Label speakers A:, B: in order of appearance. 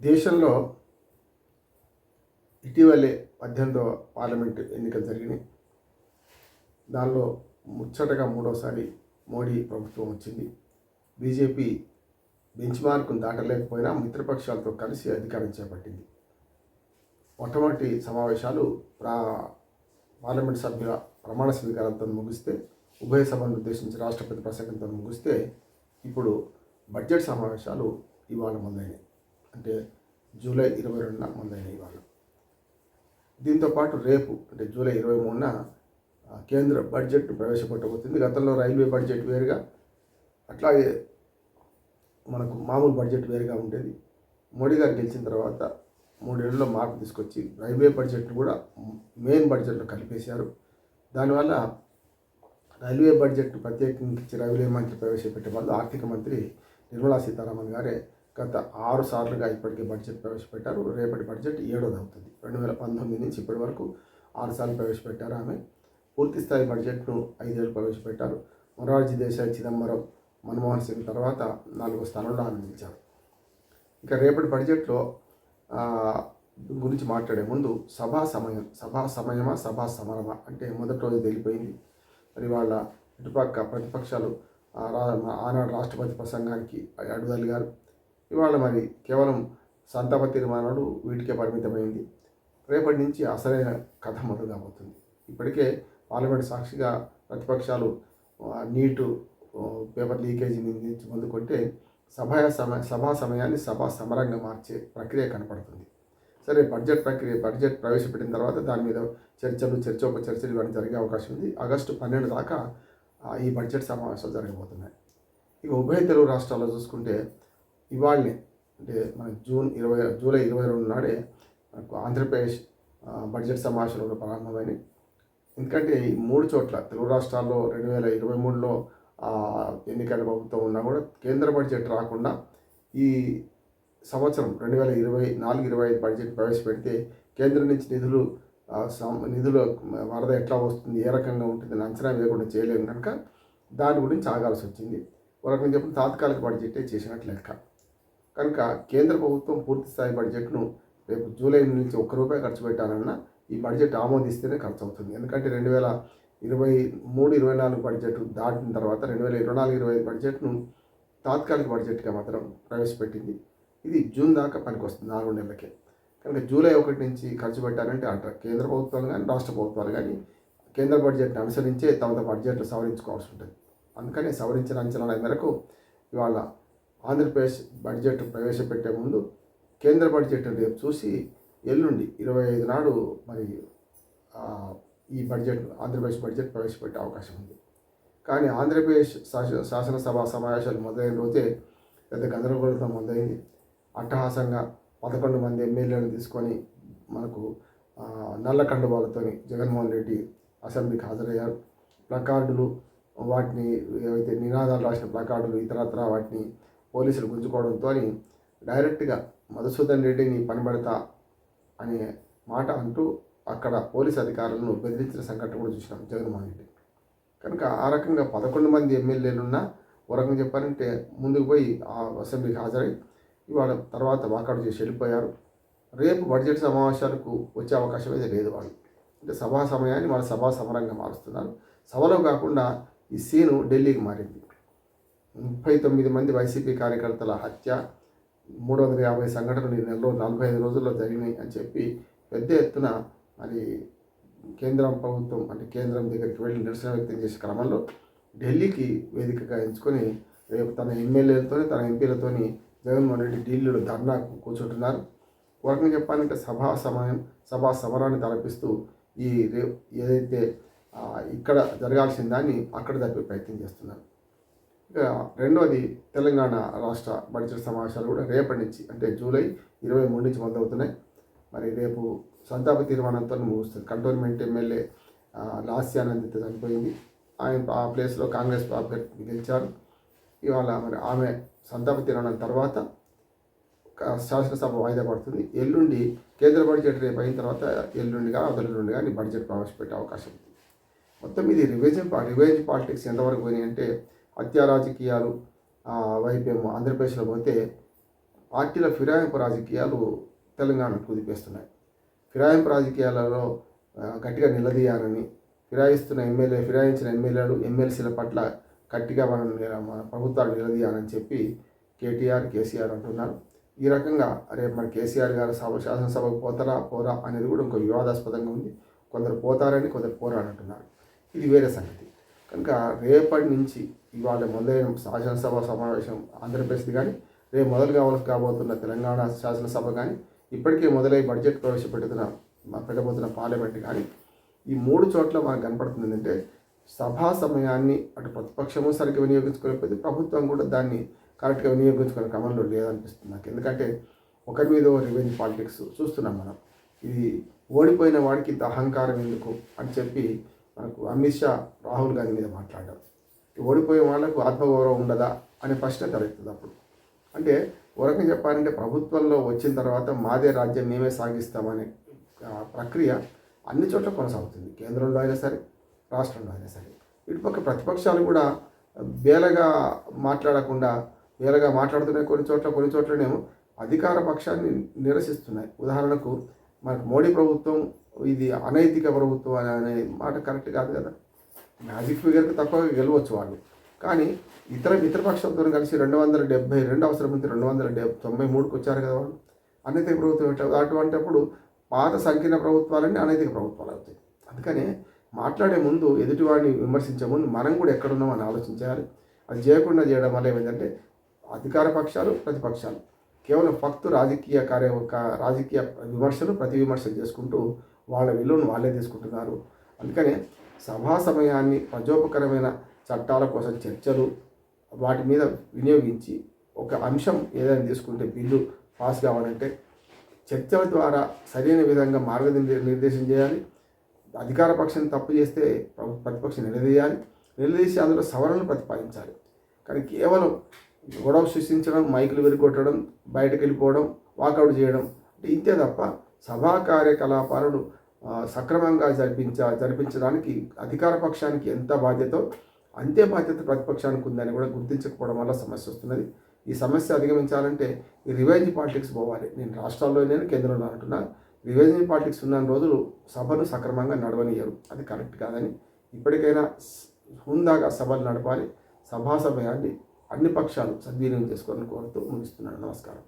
A: దేశంలో ఇటీవలే పద్దెనిమిదవ పార్లమెంటు ఎన్నికలు జరిగినాయి. దానిలో ముచ్చటగా మూడోసారి మోడీ ప్రభుత్వం వచ్చింది. బీజేపీ బెంచ్ మార్కును దాటలేకపోయినా మిత్రపక్షాలతో కలిసి అధికారం చేపట్టింది. మొట్టమొదటి సమావేశాలు ప్రా పార్లమెంట్ సభ్యుల ప్రమాణ స్వీకారంతో ముగిస్తే ఉభయ సభను ఉద్దేశించి రాష్ట్రపతి ప్రసంగంతో ముగిస్తే ఇప్పుడు బడ్జెట్ సమావేశాలు ఇవాళ మొదలైనవి అంటే జూలై ఇరవై రెండున మొదలైనవి ఇవాళ. దీంతో పాటు రేపు అంటే జూలై ఇరవై మూడున కేంద్ర బడ్జెట్ ప్రవేశపెట్టబోతుంది. గతంలో రైల్వే బడ్జెట్ వేరుగా అట్లాగే మనకు మామూలు బడ్జెట్ వేరుగా ఉండేది. మోడీ గారు గెలిచిన తర్వాత మూడేళ్ళలో మార్పు తీసుకొచ్చి రైల్వే బడ్జెట్ కూడా మెయిన్ బడ్జెట్లో కలిపేశారు. దానివల్ల రైల్వే బడ్జెట్ ప్రత్యేకించి రైల్వే మంత్రి ప్రవేశపెట్టే వాళ్ళు ఆర్థిక మంత్రి నిర్మలా సీతారామన్ గారే గత ఆరు సార్లుగా ఇప్పటికే బడ్జెట్ ప్రవేశపెట్టారు. రేపటి బడ్జెట్ ఏడోది అవుతుంది. రెండు వేల పంతొమ్మిది నుంచి ఇప్పటి వరకు ఆరు సార్లు ప్రవేశపెట్టారు ఆమె. పూర్తి స్థాయి బడ్జెట్ను ఐదేళ్ళు ప్రవేశపెట్టారు. మొరార్జీ దేశాయ్ చిదంబరం మన్మోహన్ సింగ్ తర్వాత నాలుగో స్థానంలో ఆమె నిలిచారు. ఇక రేపటి బడ్జెట్లో గురించి మాట్లాడే ముందు సభా సమయం సభా సమయమా సభా సమరమా అంటే మొదటి రోజు తెలిపోయింది. మరి వాళ్ళ ఇటుపక్క ప్రతిపక్షాలు ఆ రా- ఆనాడు రాష్ట్రపతి ప్రసంగానికి అడుగలిగారు ఇవాళ మరి కేవలం సంతాప తీర్మానాలు వీటికే పరిమితమైంది. రేపటి నుంచి అసలైన కథ మొదలు కాబోతుంది. ఇప్పటికే పార్లమెంట్ సాక్షిగా ప్రతిపక్షాలు నీటు పేపర్ లీకేజీ నుంచి ముందుకొంటే సభా సమయ సభా సమయాన్ని సభా సమరంగా మార్చే ప్రక్రియ కనపడుతుంది. సరే బడ్జెట్ ప్రక్రియ బడ్జెట్ ప్రవేశపెట్టిన తర్వాత దాని మీద చర్చలు చర్చోప చర్చలు ఇవన్నీ జరిగే అవకాశం ఉంది. ఆగస్టు పన్నెండు దాకా ఈ బడ్జెట్ సమావేశాలు జరగబోతున్నాయి. ఇక ఉభయ తెలుగు రాష్ట్రాల్లో చూసుకుంటే ఇవాళనే అంటే మన జూన్ ఇరవై జూలై ఇరవై రెండు నాడే మనకు ఆంధ్రప్రదేశ్ బడ్జెట్ సమావేశాలు ప్రారంభమైనవి ఎందుకంటే ఈ మూడు చోట్ల తెలుగు రాష్ట్రాల్లో రెండు వేల ఇరవై మూడులో ఎన్నికల ప్రభుత్వం ఉన్నా కూడా కేంద్ర బడ్జెట్ రాకుండా ఈ సంవత్సరం రెండు వేల ఇరవై నాలుగు ఇరవై ఐదు బడ్జెట్ ప్రవేశపెడితే కేంద్రం నుంచి నిధులు నిధులు సం- నిధుల వరద ఎట్లా వస్తుంది ఏ రకంగా ఉంటుంది అంచనా వేయకుండా చేయలేము కనుక దాని గురించి ఆగాల్సి వచ్చింది. ఒక రకంగా చెప్పిన తాత్కాలిక బడ్జెటే చేసినట్లు లెక్క. కనుక కేంద్ర ప్రభుత్వం పూర్తి స్థాయి బడ్జెట్ను రేపు జూలై నుంచి ఒక్క రూపాయి ఖర్చు పెట్టాలన్నా ఈ బడ్జెట్ ఆమోదిస్తేనే ఖర్చు అవుతుంది. ఎందుకంటే రెండు వేల ఇరవై మూడు ఇరవై నాలుగు బడ్జెట్ దాటిన తర్వాత రెండు వేల ఇరవై నాలుగు ఇరవై ఐదు బడ్జెట్ను తాత్కాలిక బడ్జెట్గా మాత్రం ప్రవేశపెట్టింది. ఇది జూన్ దాకా పనికొస్తుంది నాలుగు నెలలకే. కనుక జూలై ఒకటి నుంచి ఖర్చు పెట్టాలంటే అటు కేంద్ర ప్రభుత్వాలు కానీ రాష్ట్ర ప్రభుత్వాలు కానీ కేంద్ర బడ్జెట్ని అనుసరించే తమ బడ్జెట్లు సవరించుకోవాల్సి ఉంటుంది. అందుకని సవరించిన అంచనాల మేరకు ఇవాళ ఆంధ్రప్రదేశ్ బడ్జెట్ ప్రవేశపెట్టే ముందు కేంద్ర బడ్జెట్ రేపు చూసి ఎల్లుండి ఇరవై ఐదు నాడు మరి ఈ బడ్జెట్ ఆంధ్రప్రదేశ్ బడ్జెట్ ప్రవేశపెట్టే అవకాశం ఉంది. కానీ ఆంధ్రప్రదేశ్ శాసన శాసనసభ సమావేశాలు మొదలైన రోజే పెద్ద గందరగోళంతో మొదలైంది. అట్టహాసంగా పదకొండు మంది ఎమ్మెల్యేలను తీసుకొని మనకు నల్ల కండువాలతోని జగన్మోహన్ రెడ్డి అసెంబ్లీకి హాజరయ్యారు. ప్లకార్డులు వాటిని ఏవైతే నినాదాలు రాసిన ప్లకార్డులు ఇతరత్ర వాటిని పోలీసులు గుంజుకోవడంతో డైరెక్ట్గా మధుసూదన్ రెడ్డిని పనిపడతా అనే మాట అంటూ అక్కడ పోలీస్ అధికారులను బెదిరించిన సంఘటన కూడా చూసినాం జగన్మోహన్ రెడ్డి. కనుక ఆ రకంగా పదకొండు మంది ఎమ్మెల్యేలున్నా ఓ రకంగా చెప్పారంటే ముందుకు పోయి ఆ అసెంబ్లీకి హాజరై ఇవాళ తర్వాత వాకౌట్ చేసి వెళ్ళిపోయారు. రేపు బడ్జెట్ సమావేశాలకు వచ్చే అవకాశం అయితే లేదు వాళ్ళు. అంటే సభా సమయాన్ని వాళ్ళ సభా సమరంగా మారుస్తున్నారు. సభలో కాకుండా ఈ సీను ఢిల్లీకి మారింది. ముప్పై తొమ్మిది మంది వైసీపీ కార్యకర్తల హత్య మూడు వందల యాభై సంఘటనలు ఈ నెలలో నలభై ఐదు రోజుల్లో జరిగినాయి అని చెప్పి పెద్ద ఎత్తున మరి కేంద్రం ప్రభుత్వం అంటే కేంద్రం దగ్గరికి వెళ్ళి నిరసన వ్యక్తం చేసే క్రమంలో ఢిల్లీకి వేదికగా ఎంచుకొని రేపు తన ఎమ్మెల్యేలతో తన ఎంపీలతోని జగన్మోహన్ రెడ్డి ఢిల్లీలో ధర్నా కూర్చుంటున్నారు. వరకు చెప్పాలంటే సభా సమయం సభా సమరాన్ని తలపిస్తూ ఈ రే ఏదైతే ఇక్కడ జరగాల్సిన దాన్ని అక్కడ జరిపే ప్రయత్నం చేస్తున్నారు. రెండవది తెలంగాణ రాష్ట్ర బడ్జెట్ సమావేశాలు కూడా రేపటి నుంచి అంటే జూలై ఇరవై మూడు నుంచి మొదలవుతున్నాయి. మరి రేపు సంతాప తీర్మానంతో ముగుస్తుంది. కంటోన్మెంట్ ఎమ్మెల్యే ఆ, చనిపోయింది. ఆయన ఆ ప్లేస్లో కాంగ్రెస్ అభ్యర్థి గెలిచారు. ఇవాళ మరి ఆమె సంతాప తీర్మానం తర్వాత శాసనసభ వాయిదా పడుతుంది. ఎల్లుండి కేంద్ర బడ్జెట్ రేపు అయిన తర్వాత ఎల్లుండి కానీ అవతల కానీ బడ్జెట్ ప్రవేశపెట్టే అవకాశం ఉంది. మొత్తం ఇది రివెంజ్ రివేజ్ పాలిటిక్స్ ఎంతవరకు పోయినాయి అంటే హత్య రాజకీయాలు వైపేమో ఆంధ్రప్రదేశ్లో పోతే పార్టీల ఫిరాయింపు రాజకీయాలు తెలంగాణ కుదిపేస్తున్నాయి. ఫిరాయింపు రాజకీయాలలో గట్టిగా నిలదీయాలని ఫిరాయిస్తున్న ఎమ్మెల్యే ఫిరాయించిన ఎమ్మెల్యేలు ఎమ్మెల్సీల పట్ల గట్టిగా మనం మన ప్రభుత్వాలు నిలదీయాలని చెప్పి కేటీఆర్ కేసీఆర్ అంటున్నారు. ఈ రకంగా రేపు మన కేసీఆర్ గారు సభ శాసనసభకు పోతారా పోరా అనేది కూడా ఇంకో వివాదాస్పదంగా ఉంది. కొందరు పోతారని కొందరు పోరా అని అంటున్నారు ఇది వేరే సంగతి. కనుక రేపటి నుంచి ఇవాళ మొదలైన శాసనసభ సమావేశం ఆంధ్రప్రదేశ్ది కానీ రేపు మొదలు కావాల్సి కాబోతున్న తెలంగాణ శాసనసభ కానీ ఇప్పటికే మొదలై బడ్జెట్ ప్రవేశపెడుతున్న పెట్టబోతున్న పార్లమెంట్ కానీ ఈ మూడు చోట్ల మనకు కనపడుతుంది ఏంటంటే సభా సమయాన్ని అటు ప్రతిపక్షము సరిగ్గా వినియోగించుకోలేకపోతే ప్రభుత్వం కూడా దాన్ని కరెక్ట్గా వినియోగించుకునే క్రమంలో లేదనిపిస్తుంది నాకు. ఎందుకంటే ఒకరి మీద రివెంజ్ పాలిటిక్స్ చూస్తున్నాం మనం. ఇది ఓడిపోయిన వాడికి ఇంత అహంకారం ఎందుకు అని చెప్పి మనకు అమిత్ షా రాహుల్ గాంధీ మీద మాట్లాడారు. ఓడిపోయే వాళ్ళకు ఆత్మగౌరవం ఉండదా అనే ప్రశ్న తలెత్తుంది అప్పుడు. అంటే ఓ చెప్పాలంటే ప్రభుత్వంలో వచ్చిన తర్వాత మాదే రాజ్యం మేమే సాగిస్తామనే ప్రక్రియ అన్ని చోట్ల కొనసాగుతుంది. కేంద్రంలో అయినా సరే రాష్ట్రంలో అయినా సరే. ఇటుపక్క ప్రతిపక్షాలు కూడా బేలగా మాట్లాడకుండా వేలగా మాట్లాడుతున్నాయి కొన్ని చోట్ల కొన్ని చోట్లనేమో అధికార పక్షాన్ని నిరసిస్తున్నాయి. ఉదాహరణకు మనకు మోడీ ప్రభుత్వం ఇది అనైతిక ప్రభుత్వం అనే మాట కరెక్ట్ కాదు కదా. మ్యాజిక్ ఫిగర్కి తక్కువగా గెలవచ్చు వాళ్ళు. కానీ ఇతర మిత్రపక్షంతో కలిసి రెండు వందల డెబ్బై రెండు అవసరం ఉంది రెండు వందల డెబ్ తొంభై మూడుకి వచ్చారు కదా వాళ్ళు. అనైతిక ప్రభుత్వం అటువంటిప్పుడు పాత సంకీర్ణ ప్రభుత్వాలన్నీ అనైతిక ప్రభుత్వాలు అవుతాయి. అందుకనే మాట్లాడే ముందు ఎదుటివాడిని విమర్శించే ముందు మనం కూడా ఎక్కడున్నాం అని ఆలోచించాలి. అది చేయకుండా చేయడం వల్ల ఏమైందంటే అధికార పక్షాలు ప్రతిపక్షాలు. కేవలం ఫక్తు రాజకీయ కార్య రాజకీయ విమర్శలు ప్రతి విమర్శలు చేసుకుంటూ వాళ్ళ విలువను వాళ్ళే తీసుకుంటున్నారు. అందుకనే సభా సమయాన్ని ప్రజోపకరమైన చట్టాల కోసం చర్చలు వాటి మీద వినియోగించి ఒక అంశం ఏదైనా తీసుకుంటే బిల్లు పాస్ కావాలంటే చర్చల ద్వారా సరైన విధంగా మార్గనిర్దే- నిర్దేశం చేయాలి. అధికార పక్షం తప్పు చేస్తే ప్రతిపక్షం నిలదీయాలి. నిలదీసి అందులో సవరణలు ప్రతిపాదించాలి. కానీ కేవలం గొడవ సృష్టించడం మైకులు విరిగొట్టడం బయటకు వెళ్ళిపోవడం వాకౌట్ చేయడం అంటే ఇంతే తప్ప సభా కార్యకలాపాలను సక్రమంగా జరిపించ జరిపించడానికి అధికార పక్షానికి ఎంత బాధ్యతో అంతే బాధ్యత ప్రతిపక్షానికి ఉందని కూడా గుర్తించకపోవడం వల్ల సమస్య వస్తున్నది. ఈ సమస్య అధిగమించాలంటే ఈ రివెంజ్ పాలిటిక్స్ పోవాలి. నేను రాష్ట్రాల్లో నేను కేంద్రంలో అంటున్నా. రివెంజ్ పాలిటిక్స్ ఉన్న రోజులు సభను సక్రమంగా నడవనియరు. అది కరెక్ట్ కాదని ఇప్పటికైనా హుందాగా సభలు నడపాలి. సభా సమయాన్ని అన్ని పక్షాలు సద్వినియోగం చేసుకోవాలని కోరుతూ ముగిస్తున్నాను. నమస్కారం.